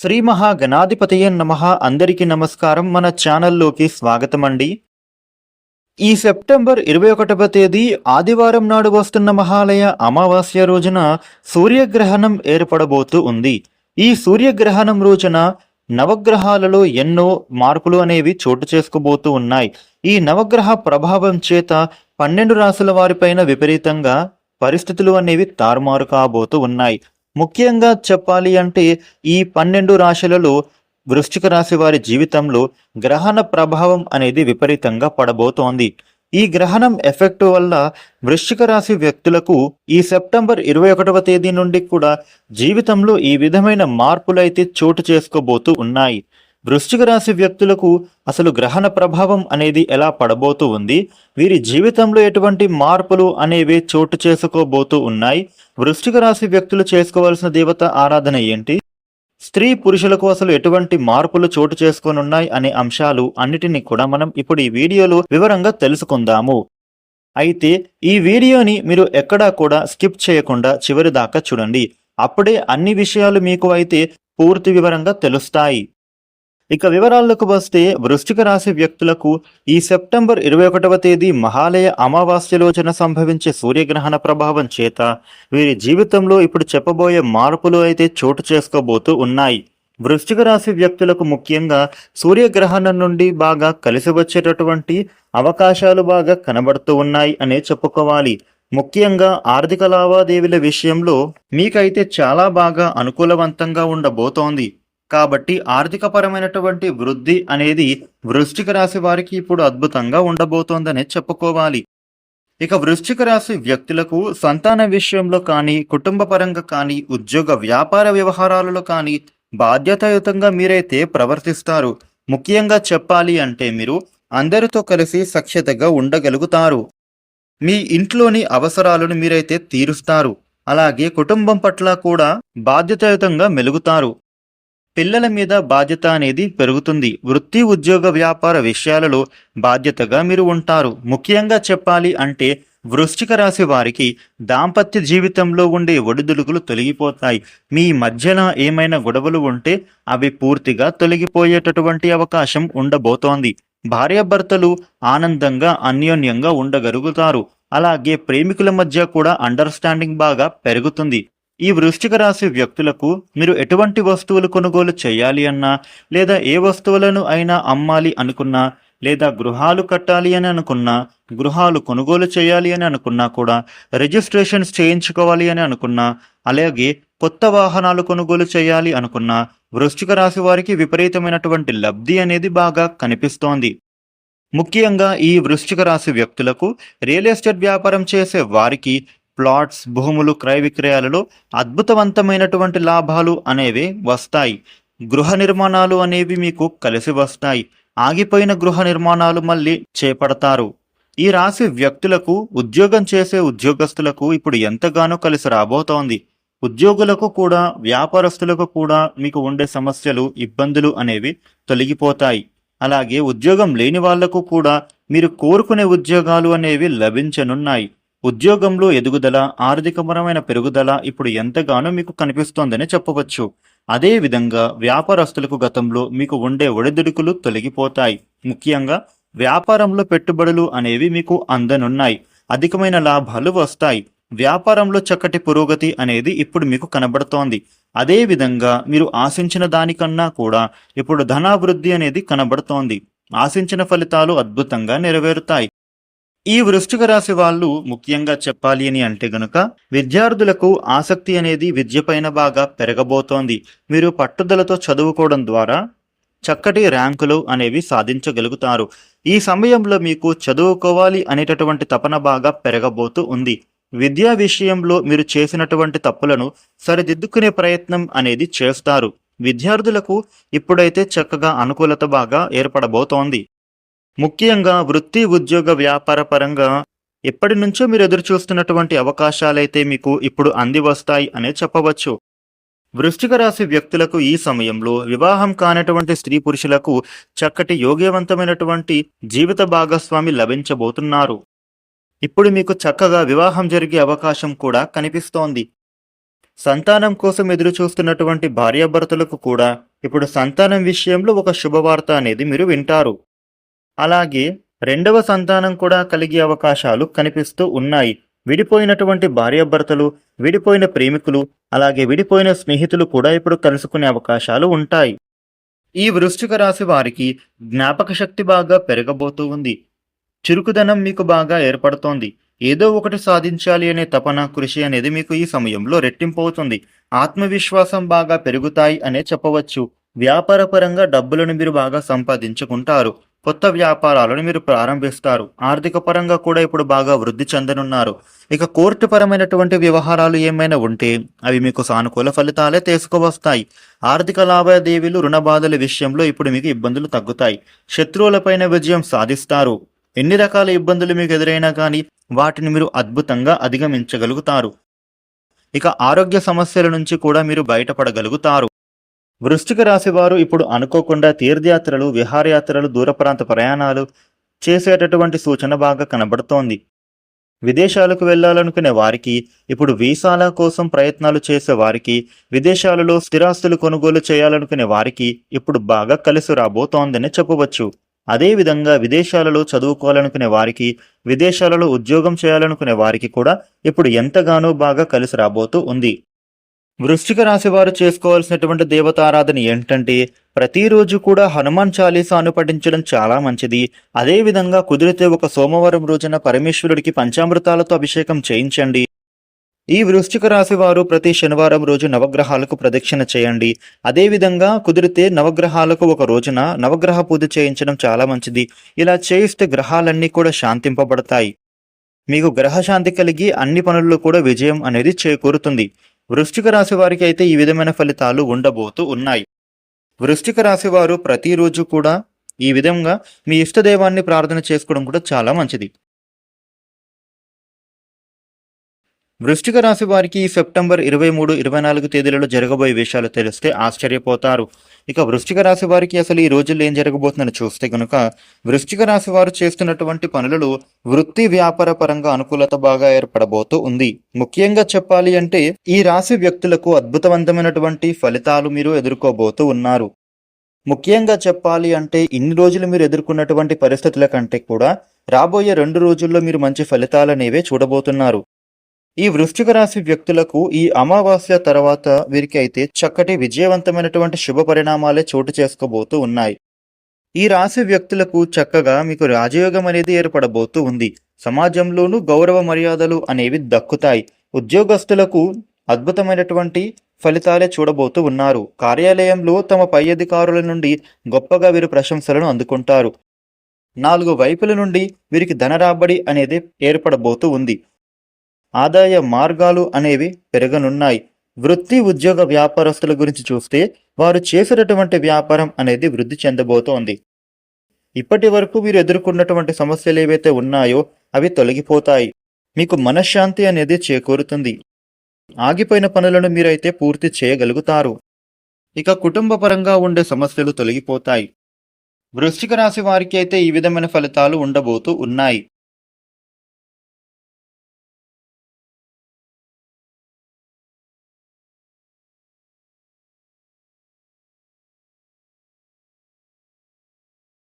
శ్రీ మహాగణాధిపతయ నమ. అందరికీ నమస్కారం. మన ఛానల్లోకి స్వాగతం అండి ఈ సెప్టెంబర్ ఇరవై ఒకటవ తేదీ ఆదివారం నాడు వస్తున్న మహాలయ అమావాస్య రోజున సూర్యగ్రహణం ఏర్పడబోతూ ఉంది. ఈ సూర్యగ్రహణం రోజున నవగ్రహాలలో ఎన్నో మార్పులు అనేవి చోటు చేసుకోబోతూ ఉన్నాయి. ఈ నవగ్రహ ప్రభావం చేత పన్నెండు రాసుల వారిపైన విపరీతంగా పరిస్థితులు అనేవి తారుమారు కాబోతూ ఉన్నాయి. ముఖ్యంగా చెప్పాలి అంటే ఈ పన్నెండు రాశులలో వృశ్చిక రాశి వారి జీవితంలో గ్రహణ ప్రభావం అనేది విపరీతంగా పడబోతోంది. ఈ గ్రహణం ఎఫెక్ట్ వల్ల వృశ్చిక రాశి వ్యక్తులకు ఈ సెప్టెంబర్ ఇరవై ఒకటవ తేదీ నుండి కూడా జీవితంలో ఈ విధమైన మార్పులైతే చోటు చేసుకోబోతూ ఉన్నాయి. వృశ్చిక రాశి వ్యక్తులకు అసలు గ్రహణ ప్రభావం అనేది ఎలా పడబోతూ ఉంది? వీరి జీవితంలో ఎటువంటి మార్పులు అనేవి చోటు చేసుకోబోతూ ఉన్నాయి? వృశ్చిక రాశి వ్యక్తులు చేసుకోవాల్సిన దేవత ఆరాధన ఏంటి? స్త్రీ పురుషులకు అసలు ఎటువంటి మార్పులు చోటు చేసుకోనున్నాయి అనే అంశాలు అన్నిటినీ కూడా మనం ఇప్పుడు ఈ వీడియోలో వివరంగా తెలుసుకుందాము. అయితే ఈ వీడియోని మీరు ఎక్కడా కూడా స్కిప్ చేయకుండా చివరి దాకా చూడండి. అప్పుడే అన్ని విషయాలు మీకు అయితే పూర్తి వివరంగా తెలుస్తాయి. ఇక వివరాలకు వస్తే వృశ్చిక రాశి వ్యక్తులకు ఈ సెప్టెంబర్ ఇరవై ఒకటవ తేదీ మహాలయ అమావాస్యలోచన సంభవించే సూర్యగ్రహణ ప్రభావం చేత వీరి జీవితంలో ఇప్పుడు చెప్పబోయే మార్పులు అయితే చోటు చేసుకోబోతూ ఉన్నాయి. వృశ్చిక రాశి వ్యక్తులకు ముఖ్యంగా సూర్యగ్రహణం నుండి బాగా కలిసి వచ్చేటటువంటి అవకాశాలు బాగా కనబడుతూ ఉన్నాయి అనే చెప్పుకోవాలి. ముఖ్యంగా ఆర్థిక లావాదేవీల విషయంలో మీకైతే చాలా బాగా అనుకూలవంతంగా ఉండబోతోంది. కాబట్టి ఆర్థికపరమైనటువంటి వృద్ధి అనేది వృశ్చిక రాశి వారికి ఇప్పుడు అద్భుతంగా ఉండబోతోందనే చెప్పుకోవాలి. ఇక వృశ్చిక రాశి వ్యక్తులకు సంతాన విషయంలో కానీ కుటుంబ పరంగా కానీ ఉద్యోగ వ్యాపార వ్యవహారాలలో కానీ బాధ్యతాయుతంగా మీరైతే ప్రవర్తిస్తారు. ముఖ్యంగా చెప్పాలి అంటే మీరు అందరితో కలిసి సఖ్యతగా ఉండగలుగుతారు. మీ ఇంట్లోని అవసరాలను మీరైతే తీరుస్తారు. అలాగే కుటుంబం పట్ల కూడా బాధ్యతాయుతంగా మెలుగుతారు. పిల్లల మీద బాధ్యత అనేది పెరుగుతుంది. వృత్తి ఉద్యోగ వ్యాపార విషయాలలో బాధ్యతగా మీరు ఉంటారు. ముఖ్యంగా చెప్పాలి అంటే వృశ్చిక రాశి వారికి దాంపత్య జీవితంలో ఉండే ఒడిదుడుకులు తొలగిపోతాయి. మీ మధ్యన ఏమైనా గొడవలు ఉంటే అవి పూర్తిగా తొలగిపోయేటటువంటి అవకాశం ఉండబోతోంది. భార్యాభర్తలు ఆనందంగా అన్యోన్యంగా ఉండగలుగుతారు. అలాగే ప్రేమికుల మధ్య కూడా అండర్స్టాండింగ్ బాగా పెరుగుతుంది. ఈ వృశ్చిక రాశి వ్యక్తులకు మీరు ఎటువంటి వస్తువులు కొనుగోలు చేయాలి అన్నా లేదా ఏ వస్తువులను అయినా అమ్మాలి అనుకున్నా లేదా గృహాలు కట్టాలి అని అనుకున్నా గృహాలు కొనుగోలు చేయాలి అని అనుకున్నా కూడా రిజిస్ట్రేషన్స్ చేయించుకోవాలి అని అనుకున్నా అలాగే కొత్త వాహనాలు కొనుగోలు చేయాలి అనుకున్నా వృశ్చిక రాశి వారికి విపరీతమైనటువంటి లబ్ధి అనేది బాగా కనిపిస్తోంది. ముఖ్యంగా ఈ వృశ్చిక రాశి వ్యక్తులకు రియల్ ఎస్టేట్ వ్యాపారం చేసే వారికి ప్లాట్స్ భూములు క్రయ విక్రయాలలో అద్భుతవంతమైనటువంటి లాభాలు అనేవి వస్తాయి. గృహ నిర్మాణాలు అనేవి మీకు కలిసి వస్తాయి. ఆగిపోయిన గృహ నిర్మాణాలు మళ్ళీ చేపడతారు. ఈ రాశి వ్యక్తులకు ఉద్యోగం చేసే ఉద్యోగస్తులకు ఇప్పుడు ఎంతగానో కలిసి రాబోతోంది. ఉద్యోగులకు కూడా వ్యాపారస్తులకు కూడా మీకు ఉండే సమస్యలు ఇబ్బందులు అనేవి తొలగిపోతాయి. అలాగే ఉద్యోగం లేని వాళ్ళకు కూడా మీరు కోరుకునే ఉద్యోగాలు అనేవి లభించనున్నాయి. ఉద్యోగంలో ఎదుగుదల ఆర్థికపరమైన పెరుగుదల ఇప్పుడు ఎంతగానో మీకు కనిపిస్తోందని చెప్పవచ్చు. అదే విధంగా వ్యాపారస్తులకు గతంలో మీకు ఉండే ఒడిదుడుకులు తొలగిపోతాయి. ముఖ్యంగా వ్యాపారంలో పెట్టుబడులు అనేవి మీకు అందనున్నాయి. అధికమైన లాభాలు వస్తాయి. వ్యాపారంలో చక్కటి పురోగతి అనేది ఇప్పుడు మీకు కనబడుతోంది. అదే విధంగా మీరు ఆశించిన దానికన్నా కూడా ఇప్పుడు ధనాభివృద్ధి అనేది కనబడుతోంది. ఆశించిన ఫలితాలు అద్భుతంగా నెరవేరుతాయి. ఈ వృశ్చిక రాశి వాళ్ళు ముఖ్యంగా చెప్పాలి అని అంటే గనుక విద్యార్థులకు ఆసక్తి అనేది విద్యపైన బాగా పెరగబోతోంది. మీరు పట్టుదలతో చదువుకోవడం ద్వారా చక్కటి ర్యాంకులు అనేవి సాధించగలుగుతారు. ఈ సమయంలో మీకు చదువుకోవాలి అనేటటువంటి తపన బాగా పెరగబోతూ ఉంది. విద్యా విషయంలో మీరు చేసినటువంటి తప్పులను సరిదిద్దుకునే ప్రయత్నం అనేది చేస్తారు. విద్యార్థులకు ఇప్పుడైతే చక్కగా అనుకూలత బాగా ఏర్పడబోతోంది. ముఖ్యంగా వృత్తి ఉద్యోగ వ్యాపార పరంగా ఎప్పటి నుంచో మీరు ఎదురు చూస్తున్నటువంటి అవకాశాలైతే మీకు ఇప్పుడు అంది వస్తాయి అనే చెప్పవచ్చు. వృశ్చిక రాశి వ్యక్తులకు ఈ సమయంలో వివాహం కానటువంటి స్త్రీ పురుషులకు చక్కటి యోగ్యవంతమైనటువంటి జీవిత భాగస్వామి లభించబోతున్నారు. ఇప్పుడు మీకు చక్కగా వివాహం జరిగే అవకాశం కూడా కనిపిస్తోంది. సంతానం కోసం ఎదురు చూస్తున్నటువంటి భార్యాభర్తలకు కూడా ఇప్పుడు సంతానం విషయంలో ఒక శుభవార్త అనేది మీరు వింటారు. అలాగే రెండవ సంతానం కూడా కలిగే అవకాశాలు కనిపిస్తూ ఉన్నాయి. విడిపోయినటువంటి భార్యాభర్తలు విడిపోయిన ప్రేమికులు అలాగే విడిపోయిన స్నేహితులు కూడా ఇప్పుడు కలుసుకునే అవకాశాలు ఉంటాయి. ఈ వృశ్చిక రాశి వారికి జ్ఞాపక శక్తి బాగా పెరగబోతూ ఉంది. చురుకుదనం మీకు బాగా ఏర్పడుతోంది. ఏదో ఒకటి సాధించాలి అనే తపన కృషి అనేది మీకు ఈ సమయంలో రెట్టింపు అవుతుంది ఆత్మవిశ్వాసం బాగా పెరుగుతాయి అనే చెప్పవచ్చు. వ్యాపారపరంగా డబ్బులను మీరు బాగా సంపాదించుకుంటారు. కొత్త వ్యాపారాలను మీరు ప్రారంభిస్తారు. ఆర్థిక పరంగా కూడా ఇప్పుడు బాగా వృద్ధి చెందనున్నారు. ఇక కోర్టు పరమైనటువంటి వ్యవహారాలు ఏమైనా ఉంటే అవి మీకు సానుకూల ఫలితాలే తీసుకువస్తాయి. ఆర్థిక లావాదేవీలు రుణ బాధల విషయంలో ఇప్పుడు మీకు ఇబ్బందులు తగ్గుతాయి. శత్రువులపైన విజయం సాధిస్తారు. ఎన్ని రకాల ఇబ్బందులు మీకు ఎదురైనా కానీ వాటిని మీరు అద్భుతంగా అధిగమించగలుగుతారు. ఇక ఆరోగ్య సమస్యల నుంచి కూడా మీరు బయటపడగలుగుతారు. వృష్టిక రాశివారు ఇప్పుడు అనుకోకుండా తీర్థయాత్రలు విహారయాత్రలు దూర ప్రాంత ప్రయాణాలు చేసేటటువంటి సూచన బాగా కనబడుతోంది. విదేశాలకు వెళ్ళాలనుకునే వారికి ఇప్పుడు వీసాల కోసం ప్రయత్నాలు చేసే వారికి విదేశాలలో స్థిరాస్తులు కొనుగోలు చేయాలనుకునే వారికి ఇప్పుడు బాగా కలిసి రాబోతోందని చెప్పవచ్చు. అదేవిధంగా విదేశాలలో చదువుకోవాలనుకునే వారికి విదేశాలలో ఉద్యోగం చేయాలనుకునే వారికి కూడా ఇప్పుడు ఎంతగానో బాగా కలిసి రాబోతూ ఉంది. వృశ్చిక రాశి వారు చేసుకోవాల్సినటువంటి దేవతారాధన ఏంటంటే ప్రతిరోజు కూడా హనుమాన్ చాలీసాను పఠించడం చాలా మంచిది. అదేవిధంగా కుదిరితే ఒక సోమవారం రోజున పరమేశ్వరుడికి పంచామృతాలతో అభిషేకం చేయించండి. ఈ వృశ్చిక రాశి వారు ప్రతి శనివారం రోజు నవగ్రహాలకు ప్రదక్షిణ చేయండి. అదేవిధంగా కుదిరితే నవగ్రహాలకు ఒక రోజున నవగ్రహ పూజ చేయించడం చాలా మంచిది. ఇలా చేయిస్తే గ్రహాలన్నీ కూడా శాంతింపబడతాయి. మీకు గ్రహశాంతి కలిగి అన్ని పనుల్లో కూడా విజయం అనేది చేకూరుతుంది. వృశ్చిక రాశి వారికి అయితే ఈ విధమైన ఫలితాలు ఉండబోతూ ఉన్నాయి. వృశ్చిక రాశి వారు ప్రతిరోజు కూడా ఈ విధంగా మీ ఇష్టదైవాన్ని ప్రార్థన చేసుకోవడం కూడా చాలా మంచిది. వృష్టిక రాశి వారికి ఈ సెప్టెంబర్ ఇరవై మూడు ఇరవై నాలుగు తేదీలలో జరగబోయే విషయాలు తెలిస్తే ఆశ్చర్యపోతారు. ఇక వృష్టిక రాశి వారికి అసలు ఈ రోజుల్లో ఏం జరగబోతుందని చూస్తే కనుక వృష్టిక రాశి వారు చేస్తున్నటువంటి పనులలో వృత్తి వ్యాపార పరంగా అనుకూలత బాగా ఏర్పడబోతూ ఉంది. ముఖ్యంగా చెప్పాలి అంటే ఈ రాశి వ్యక్తులకు అద్భుతవంతమైనటువంటి ఫలితాలు మీరు ఎదుర్కోబోతూ ఉన్నారు. ముఖ్యంగా చెప్పాలి అంటే ఇన్ని రోజులు మీరు ఎదుర్కొన్నటువంటి పరిస్థితుల కంటే కూడా రాబోయే రెండు రోజుల్లో మీరు మంచి ఫలితాలనేవే చూడబోతున్నారు. ఈ వృశ్చిక రాశి వ్యక్తులకు ఈ అమావాస్య తర్వాత వీరికి అయితే చక్కటి విజయవంతమైనటువంటి శుభ పరిణామాలే చోటు చేసుకోబోతూ ఉన్నాయి. ఈ రాశి వ్యక్తులకు చక్కగా మీకు రాజయోగం అనేది ఏర్పడబోతూ ఉంది. సమాజంలోనూ గౌరవ మర్యాదలు అనేవి దక్కుతాయి. ఉద్యోగస్తులకు అద్భుతమైనటువంటి ఫలితాలే చూడబోతూ ఉన్నారు. కార్యాలయంలో తమ పై అధికారుల నుండి గొప్పగా వీరు ప్రశంసలను అందుకుంటారు. నాలుగు వైపుల నుండి వీరికి ధన రాబడి అనేది ఏర్పడబోతూ ఉంది. ఆదాయ మార్గాలు అనేవి పెరగనున్నాయి. వృత్తి ఉద్యోగ వ్యాపారస్తుల గురించి చూస్తే వారు చేసేటటువంటి వ్యాపారం అనేది వృద్ధి చెందబోతోంది. ఇప్పటి వరకు మీరు ఎదుర్కొన్నటువంటి సమస్యలు ఏవైతే ఉన్నాయో అవి తొలగిపోతాయి. మీకు మనశ్శాంతి అనేది చేకూరుతుంది. ఆగిపోయిన పనులను మీరైతే పూర్తి చేయగలుగుతారు. ఇక కుటుంబ పరంగా ఉండే సమస్యలు తొలగిపోతాయి. వృశ్చిక రాశి వారికి అయితే ఈ విధమైన ఫలితాలు ఉండబోతూ ఉన్నాయి.